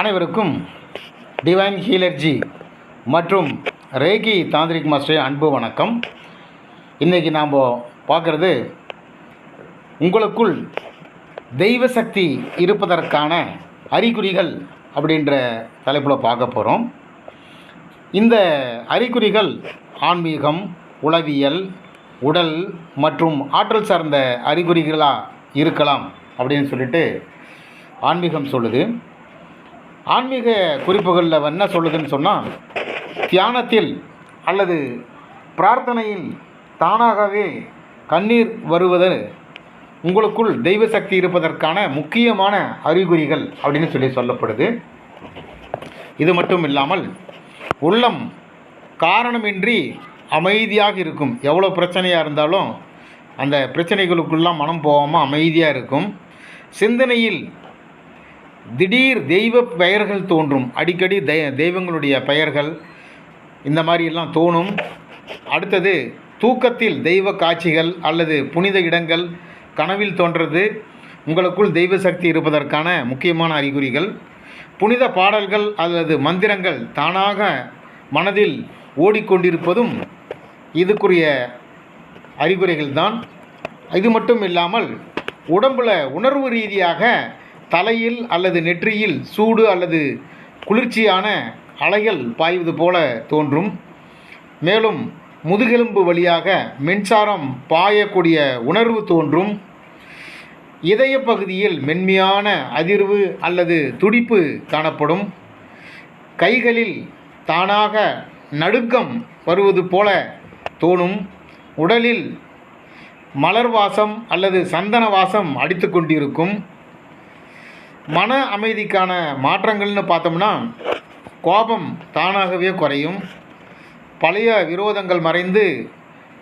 அனைவருக்கும் டிவைன் ஹீலர்ஜி மற்றும் Reiki tantric master அன்பு வணக்கம். இன்றைக்கி நாம் பார்க்குறது உங்களுக்குள் தெய்வ சக்தி இருப்பதற்கான அறிகுறிகள் அப்படின்ற தலைப்பில் பார்க்க போகிறோம் இந்த அறிகுறிகள் ஆன்மீகம் உளவியல் உடல் மற்றும் ஆற்றல் சார்ந்த அறிகுறிகளாக இருக்கலாம் அப்படின்னு சொல்லிட்டு ஆன்மீகம் சொல்லுது. ஆன்மீக குறிப்புகளில் என்ன சொல்லுதுன்னு சொன்னால் தியானத்தில் அல்லது பிரார்த்தனையில் தானாகவே கண்ணீர் வருவது உங்களுக்குள் தெய்வ சக்தி இருப்பதற்கான முக்கியமான அறிகுறிகள் அப்படின்னு சொல்லி சொல்லப்படுது. இது மட்டும் இல்லாமல் உள்ளம் காரணமின்றி அமைதியாக இருக்கும். எவ்வளோ பிரச்சனையாக இருந்தாலும் அந்த பிரச்சனைகளுக்குள்ளாம் மனம் போகாமல் அமைதியாக இருக்கும். சிந்தனையில் திடீர் தெய்வ பெயர்கள் தோன்றும். அடிக்கடி தெ தெய்வங்களுடைய பெயர்கள் இந்த மாதிரியெல்லாம் தோணும். அடுத்தது தூக்கத்தில் தெய்வ காட்சிகள் அல்லது புனித இடங்கள் கனவில் தோன்றது. உங்களுக்குள் தெய்வ சக்தி இருப்பதற்கான முக்கியமான அறிகுறிகள். புனித பாடல்கள் அல்லது மந்திரங்கள் தானாக மனதில் ஓடிக்கொண்டிருப்பதும் இதுக்குரிய அறிகுறிகள் தான் இது மட்டும் இல்லாமல் உடம்பில் உணர்வு ரீதியாக தலையில் அல்லது நெற்றியில் சூடு அல்லது குளிர்ச்சியான அலைகள் பாய்வது போல தோன்றும். மேலும் முதுகெலும்பு வழியாக மின்சாரம் பாயக்கூடிய உணர்வு தோன்றும். இதய பகுதியில் மென்மையான அதிர்வு அல்லது துடிப்பு காணப்படும். கைகளில் தானாக நடுக்கம் வருவது போல தோணும். உடலில் மலர் வாசம் அல்லது சந்தன வாசம் அடித்து கொண்டிருக்கும். மன அமைதிக்கான மாற்றங்கள்னு பார்த்தோம்னா கோபம் தானாகவே குறையும். பழைய விரோதங்கள் மறைந்து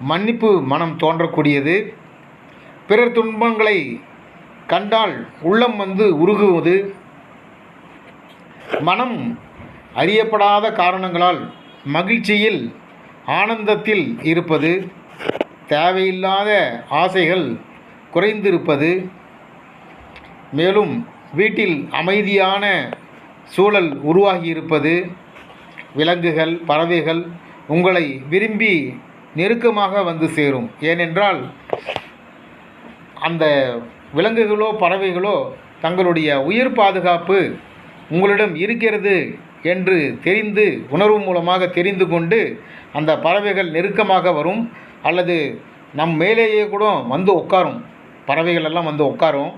மன்னிப்பு மனம் தோன்றக்கூடியது. பிறர் துன்பங்களை கண்டால் உள்ளம் வந்து உருகுவது. மனம் அறியப்படாத காரணங்களால் மகிழ்ச்சியில் ஆனந்தத்தில் இருப்பது. தேவையில்லாத ஆசைகள் குறைந்திருப்பது. மேலும் வீட்டில் அமைதியான சூழல் உருவாகியிருப்பது விலங்குகள் பறவைகள் உங்களை விரும்பி நெருக்கமாக வந்து சேரும். ஏனென்றால் அந்த விலங்குகளோ பறவைகளோ தங்களுடைய உயிர் பாதுகாப்பு உங்களிடம் இருக்கிறது என்று தெரிந்து உணர்வு மூலமாக தெரிந்து கொண்டு அந்த பறவைகள் நெருக்கமாக வரும் அல்லது நம் மேலேயே கூட வந்து உட்காரும். பறவைகள் எல்லாம் வந்து உட்காரும்.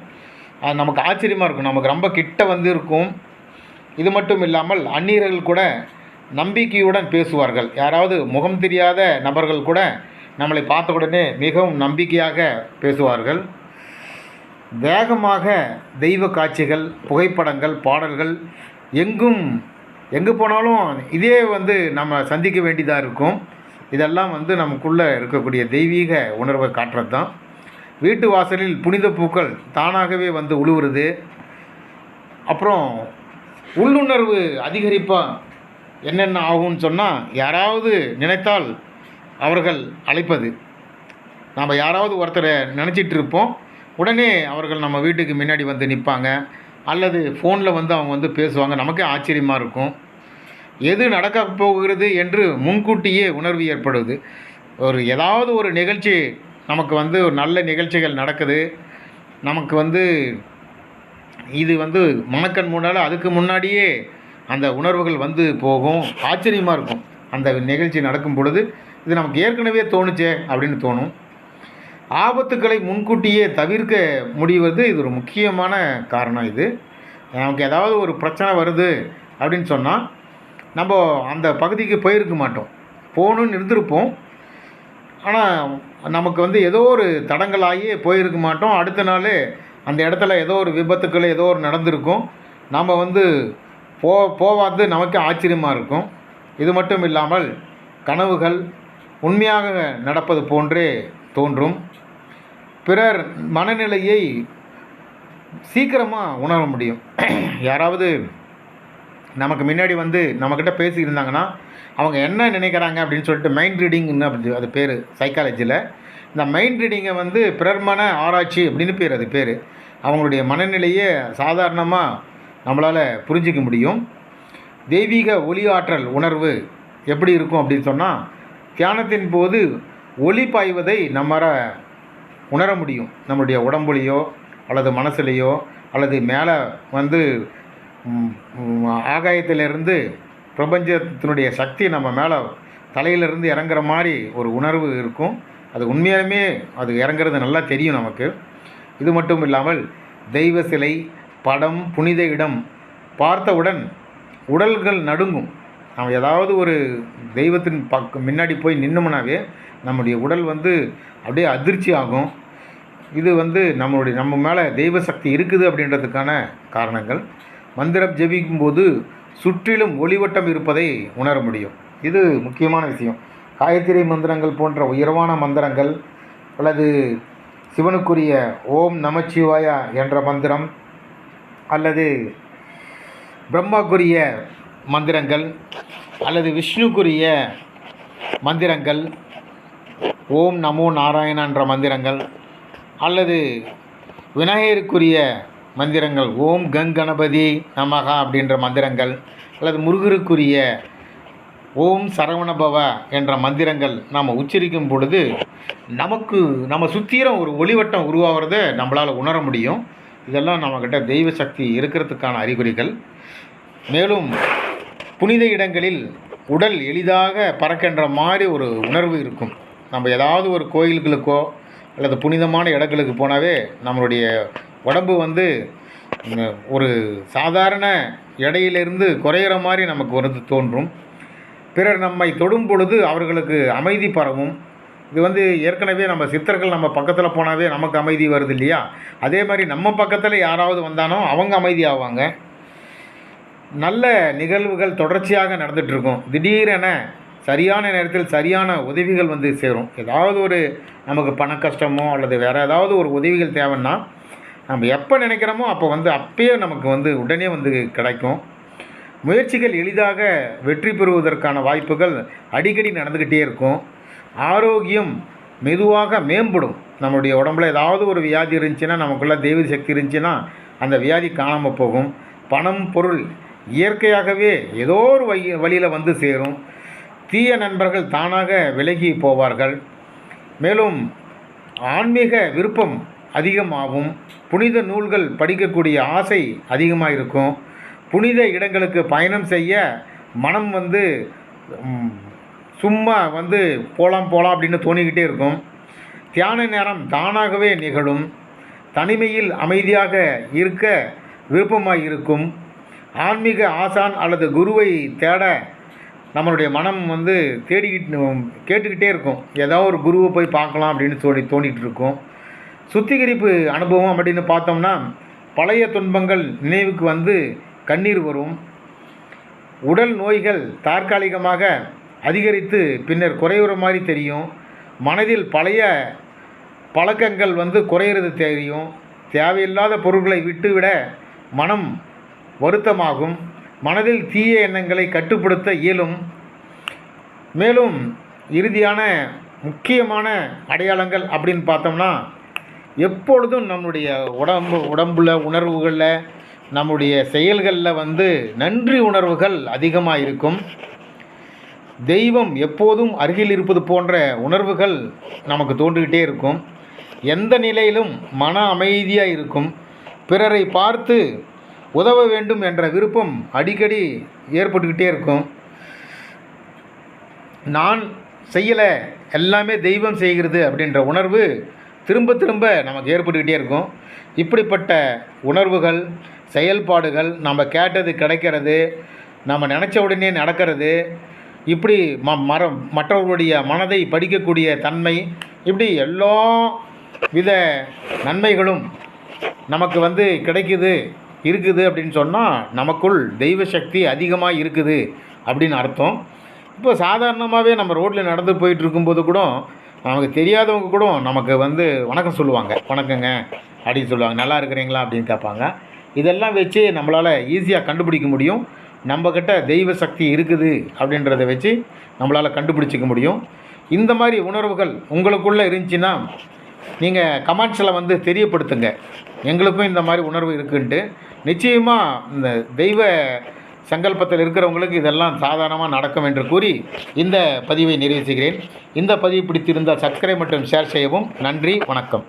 அது நமக்கு ஆச்சரியமாக இருக்கும். நமக்கு ரொம்ப கிட்ட வந்து இருக்கும். இது மட்டும் இல்லாமல் அந்நியர்கள் கூட நம்பிக்கையுடன் பேசுவார்கள். யாராவது முகம் தெரியாத நபர்கள் கூட நம்மளை பார்த்த உடனே மிகவும் நம்பிக்கையாக பேசுவார்கள். வேகமாக தெய்வ காட்சிகள் புகைப்படங்கள் பாடல்கள் எங்கும் எங்கே போனாலும் இதே வந்து நம்ம சந்திக்க வேண்டியதாக இருக்கும். இதெல்லாம் வந்து நமக்குள்ளே இருக்கக்கூடிய தெய்வீக உணர்வை காட்டுறது தான் வீட்டு வாசலில் புனித பூக்கள் தானாகவே வந்து உழுவுறது. அப்புறம் உள்ளுணர்வு அதிகரிப்பாக என்னென்ன ஆகும்னு சொன்னால் யாராவது நினைத்தால் அவர்கள் அழைப்பது. நாம் யாராவது ஒருத்தரை நினச்சிட்டு இருப்போம். உடனே அவர்கள் நம்ம வீட்டுக்கு முன்னாடி வந்து நிற்பாங்க அல்லது ஃபோனில் வந்து அவங்க வந்து பேசுவாங்க. நமக்கே ஆச்சரியமாக இருக்கும். எது நடக்க போகிறது என்று முன்கூட்டியே உணர்வு ஏற்படுது ஒரு ஏதாவது ஒரு நிகழ்ச்சி நமக்கு வந்து ஒரு நல்ல நிகழ்ச்சிகள் நடக்குது. நமக்கு வந்து இது வந்து மணக்கண் முன்னால் அதுக்கு முன்னாடியே அந்த உணர்வுகள் வந்து போகும். ஆச்சரியமாக இருக்கும். அந்த நிகழ்ச்சி நடக்கும் பொழுது இது நமக்கு ஏற்கனவே தோணுச்சே அப்படின்னு தோணும். ஆபத்துக்களை முன்கூட்டியே தவிர்க்க முடிவது இது ஒரு முக்கியமான காரணம் இது. நமக்கு ஏதாவது ஒரு பிரச்சனை வருது அப்படின்னு சொன்னால் நம்ம அந்த பகுதிக்கு போயிருக்க மாட்டோம். போகணுன்னு இருந்திருப்போம். ஆனால் நமக்கு வந்து ஏதோ ஒரு தடங்களாகி போயிருக்க மாட்டோம். அடுத்த நாள் அந்த இடத்துல ஏதோ ஒரு விபத்துக்கள் ஏதோ ஒரு நடந்திருக்கும். நாம் வந்து போ போவாது நமக்கு ஆச்சரியமாக இருக்கும். இது மட்டும் இல்லாமல் கனவுகள் உண்மையாக நடப்பது போன்றே தோன்றும். பிறர் மனநிலையை சீக்கிரமாக உணர முடியும். யாராவது நமக்கு முன்னாடி வந்து நம்மக்கிட்ட பேசியிருந்தாங்கன்னா அவங்க என்ன நினைக்கிறாங்க அப்படின்னு சொல்லிட்டு மைண்ட் ரீடிங்னு அப்படி அது பேர் சைக்காலஜியில் இந்த மைண்ட் ரீடிங்கை வந்து பிறர்மன ஆராய்ச்சி அப்படின்னு பேர் அது பேர். அவங்களுடைய மனநிலையை சாதாரணமாக நம்மளால் புரிஞ்சிக்க முடியும். தெய்வீக ஒளி ஆற்றல் உணர்வு எப்படி இருக்கும் அப்படின்னு சொன்னால் தியானத்தின் போது ஒளி பாய்வதை நம்மளால் உணர முடியும். நம்மளுடைய உடம்புலையோ அல்லது மனசுலேயோ அல்லது மேலே வந்து ஆகாயத்திலிருந்து பிரபஞ்சத்தினுடைய சக்தி நம்ம மேலே தலையிலிருந்து இறங்குற மாதிரி ஒரு உணர்வு இருக்கும். அது உண்மையாலுமே அது இறங்குறது நல்லா தெரியும் நமக்கு. இது மட்டும் இல்லாமல் தெய்வ சிலை படம் புனித இடம் பார்த்தவுடன் உடல்கள் நடுங்கும். நம்ம ஏதாவது ஒரு தெய்வத்தின் பக்கம் முன்னாடி போய் நின்னோம்னாவே நம்முடைய உடல் வந்து அப்படியே அதிர்ச்சி ஆகும். இது வந்து நம்மளுடைய நம்ம மேலே தெய்வ சக்தி இருக்குது அப்படின்றதுக்கான காரணங்கள். மந்திரம் ஜெபிக்கும்போது சுற்றிலும் ஒளிவட்டம் இருப்பதை உணர முடியும். இது முக்கியமான விஷயம். காயத்ரி மந்திரங்கள் போன்ற உயர்வான மந்திரங்கள் அல்லது சிவனுக்குரிய ஓம் நமச்சிவாயா என்ற மந்திரம் அல்லது பிரம்மாக்குரிய மந்திரங்கள் அல்லது விஷ்ணுக்குரிய மந்திரங்கள் ஓம் நமோ நாராயணன்ற மந்திரங்கள் அல்லது விநாயகருக்குரிய மந்திரங்கள். ஓம் கங் கணபதி நமகா அப்படின்ற மந்திரங்கள் அல்லது முருகருக்குரிய ஓம் சரவணபவ என்ற மந்திரங்கள் நாம் உச்சரிக்கும் பொழுது நமக்கு நம்ம சுத்திரம் ஒரு ஒளிவட்டம் உருவாகிறத நம்மளால் உணர முடியும். இதெல்லாம் நம்மக்கிட்ட தெய்வ சக்தி இருக்கிறதுக்கான அறிகுறிகள். மேலும் புனித இடங்களில் உடல் எளிதாக பறக்கின்ற மாதிரி ஒரு உணர்வு இருக்கும். நம்ம ஏதாவது ஒரு கோயில்களுக்கோ அல்லது புனிதமான இடங்களுக்கு போனாவே நம்மளுடைய உடம்பு வந்து ஒரு சாதாரண எடையிலிருந்து குறையிற மாதிரி நமக்கு வந்து தோன்றும். பிறர் நம்மை தொடும் பொழுது அவர்களுக்கு அமைதி பரவும். இது வந்து ஏற்கனவே நம்ம சித்தர்கள் நம்ம பக்கத்தில் போனாவே நமக்கு அமைதி வருது இல்லையா? அதே மாதிரி நம்ம பக்கத்தில் யாராவது வந்தானோ அவங்க அமைதி ஆவாங்க. நல்ல நிகழ்வுகள் தொடர்ச்சியாக நடந்துகிட்ருக்கும் திடீரென சரியான நேரத்தில் சரியான உதவிகள் வந்து சேரும். ஏதாவது ஒரு நமக்கு பண கஷ்டமோ அல்லது வேறு ஏதாவது ஒரு உதவிகள் தேவைன்னா நம்ம எப்போ நினைக்கிறோமோ அப்போ வந்து அப்பயே நமக்கு வந்து உடனே வந்து கிடைக்கும். முயற்சிகள் எளிதாக வெற்றி பெறுவதற்கான வாய்ப்புகள் அடிக்கடி நடந்துக்கிட்டே இருக்கும். ஆரோக்கியம் மெதுவாக மேம்படும். நம்மளுடைய உடம்புல ஏதாவது ஒரு வியாதி இருந்துச்சுன்னா நமக்குள்ள தெய்வ சக்தி இருந்துச்சுன்னா அந்த வியாதி காணாமல் போகும். பணம் பொருள் இயற்கையாகவே ஏதோ ஒரு வழி வழியில் வந்து சேரும். தீய நண்பர்கள் தானாக விலகி போவார்கள். மேலும் ஆன்மீக விருப்பம் அதிகமாகும். புனித நூல்கள் படிக்கக்கூடிய ஆசை அதிகமாக இருக்கும் புனித இடங்களுக்கு பயணம் செய்ய மனம் வந்து சும்மா வந்து போகலாம் போகலாம் அப்படின்னு தோணிக்கிட்டே இருக்கும். தியான நேரம் தானாகவே நிகழும். தனிமையில் அமைதியாக இருக்க விருப்பமாக இருக்கும் ஆன்மீக ஆசான் அல்லது குருவை தேட நம்மளுடைய மனம் வந்து தேடிக்கிட்டு கேட்டுக்கிட்டே இருக்கும். ஏதாவது ஒரு குருவை போய் பார்க்கலாம் அப்படின்னு தோணி தோண்டிகிட்டு இருக்கும். சுத்திகரிப்பு அனுபவம் அப்படின்னு பார்த்தோம்னா பழைய துன்பங்கள் நினைவுக்கு வந்து கண்ணீர் வரும். உடல் நோய்கள் தற்காலிகமாக அதிகரித்து பின்னர் குறையுற மாதிரி தெரியும். மனதில் பழைய பழக்கங்கள் வந்து குறையிறது தெரியும். தேவையில்லாத பொருட்களை விட்டுவிட மனம் வருத்தமாகும். மனதில் தீய எண்ணங்களை கட்டுப்படுத்த இயலும். மேலும் இறுதியான முக்கியமான அடையாளங்கள் அப்படின்னு பார்த்தோம்னா எப்பொழுதும் நம்முடைய உடம்பு உடம்புல உணர்வுகளில் நம்முடைய செயல்களில் வந்து நன்றி உணர்வுகள் அதிகமாக இருக்கும் தெய்வம் எப்போதும் அருகில் இருப்பது போன்ற உணர்வுகள் நமக்கு தோன்றிக்கிட்டே இருக்கும். எந்த நிலையிலும் மன அமைதியாக இருக்கும். பிறரை பார்த்து உதவ வேண்டும் என்ற விருப்பம் அடிக்கடி ஏற்பட்டுக்கிட்டே இருக்கும். நான் செய்யலை எல்லாமே தெய்வம் செய்கிறது அப்படின்ற உணர்வு திரும்ப திரும்ப நமக்கு ஏற்பட்டுக்கிட்டே இருக்கும். இப்படிப்பட்ட உணர்வுகள் செயல்பாடுகள் நம்ம கேட்டது கிடைக்கிறது நம்ம நினச்ச உடனே நடக்கிறது இப்படி ம மரம் மற்றவர்களுடைய மனதை படிக்கக்கூடிய தன்மை இப்படி எல்லா வித நன்மைகளும் நமக்கு வந்து கிடைக்குது இருக்குது அப்படின்னு சொன்னால் நமக்குள் தெய்வ சக்தி அதிகமாக இருக்குது அப்படின்னு அர்த்தம். இப்போ சாதாரணமாகவே நம்ம ரோட்டில் நடந்து போயிட்டு இருக்கும்போது கூட நமக்கு தெரியாதவங்க கூட நமக்கு வந்து வணக்கம் சொல்லுவாங்க. வணக்கங்க. அப்படின்னு சொல்லுவாங்க. நல்லா இருக்கிறீங்களா? அப்படின்னு கேட்பாங்க. இதெல்லாம் வச்சு நம்மளால் ஈஸியாக கண்டுபிடிக்க முடியும். நம்மக்கிட்ட தெய்வ சக்தி இருக்குது அப்படின்றத வச்சு நம்மளால் கண்டுபிடிச்சிக்க முடியும். இந்த மாதிரி உணர்வுகள் உங்களுக்குள்ளே இருந்துச்சுன்னா நீங்கள் கமெண்ட்ஸில் வந்து தெரியப்படுத்துங்க. எங்களுக்கும் இந்த மாதிரி உணர்வு இருக்குன்ட்டு. நிச்சயமாக இந்த தெய்வ சங்கல்பத்தில் இருக்கிறவங்களுக்கு இதெல்லாம் சாதாரணமாக நடக்கும் என்று கூறி இந்த பதிவை நிறைவு செய்கிறேன். இந்த பதிவு பிடித்திருந்தால் சப்ஸ்கிரைப் மற்றும் ஷேர் செய்யவும். நன்றி வணக்கம்.